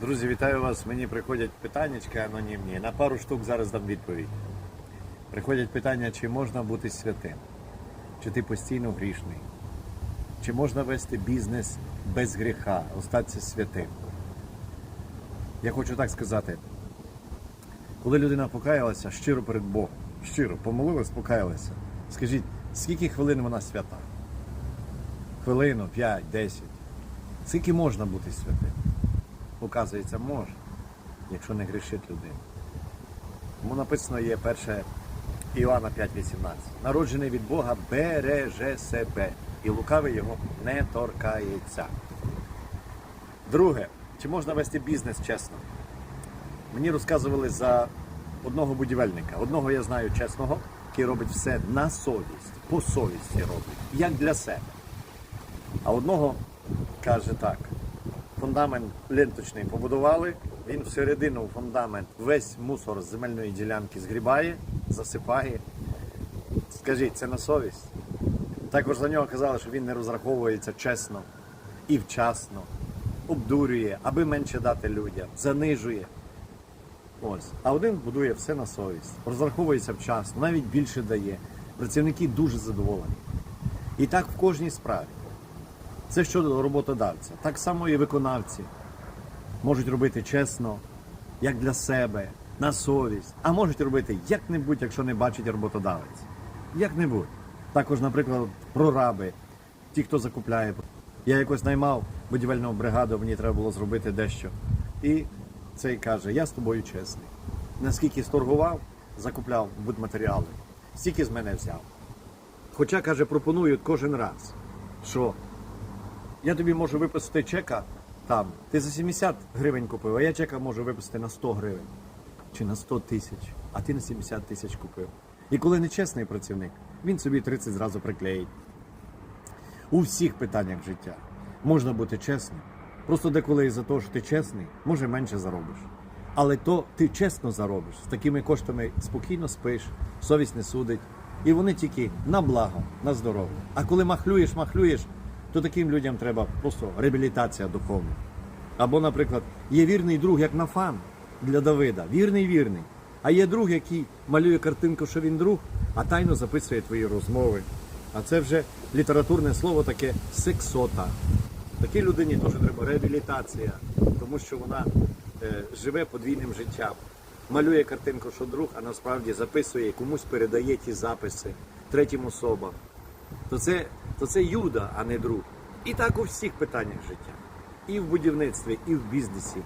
Друзі, вітаю вас. Мені приходять питаннячка анонімні. На пару штук зараз дам відповідь. Приходять питання, чи можна бути святим, чи ти постійно грішний, чи можна вести бізнес без гріха, остатися святим. Я хочу так сказати, коли людина покаялася щиро перед Богом, щиро помолилась, покаялася, скажіть, скільки хвилин вона свята? Хвилину, 5, 10. Скільки можна бути святим? Оказується, може, якщо не грішить людина. Тому написано є перше Іоанна 5,18. Народжений від Бога береже себе, і лукавий його не торкається. Друге, чи можна вести бізнес чесно? Мені розказували за одного будівельника. Одного я знаю чесного, який робить все на совість, по совісті робить, як для себе. А одного каже так: фундамент ленточний побудували, він всередину фундамент весь мусор з земельної ділянки згрібає, засипає. Скажіть, це на совість? Також за нього казали, що він не розраховується чесно і вчасно, обдурює, аби менше дати людям, занижує. Ось. А один будує все на совість, розраховується вчасно, навіть більше дає. Працівники дуже задоволені. І так в кожній справі. Це щодо роботодавця. Так само і виконавці можуть робити чесно, як для себе, на совість, а можуть робити як-небудь, якщо не бачить роботодавець. Як-небудь. Також, наприклад, прораби, ті, хто закупляє. Я якось наймав будівельну бригаду, мені треба було зробити дещо. І цей каже: я з тобою чесний. Наскільки сторгував, закупляв будматеріали, стільки з мене взяв. Хоча, каже, пропонують кожен раз, що я тобі можу виписати чека там. Ти за 70 гривень купив, а я чека можу виписати на 100 гривень чи на 100 тисяч, а ти на 70 тисяч купив. І коли нечесний працівник, він собі 30 зразу приклеїть. У всіх питаннях життя можна бути чесним. Просто деколи із-за того, що ти чесний, може менше заробиш. Але то ти чесно заробиш, з такими коштами спокійно спиш, совість не судить. І вони тільки на благо, на здоров'я. А коли махлюєш, махлюєш, то таким людям треба просто реабілітація духовна. Або, наприклад, є вірний друг, як Нафан для Давида. Вірний, вірний. А є друг, який малює картинку, що він друг, а тайно записує твої розмови. А це вже літературне слово таке сексота. Такій людині теж треба реабілітація, тому що вона е, живе подвійним життям. Малює картинку, що друг, а насправді записує, комусь передає ті записи третім особам. То це, то це юда, а не друг. І так у всіх питаннях життя. І в будівництві, і в бізнесі.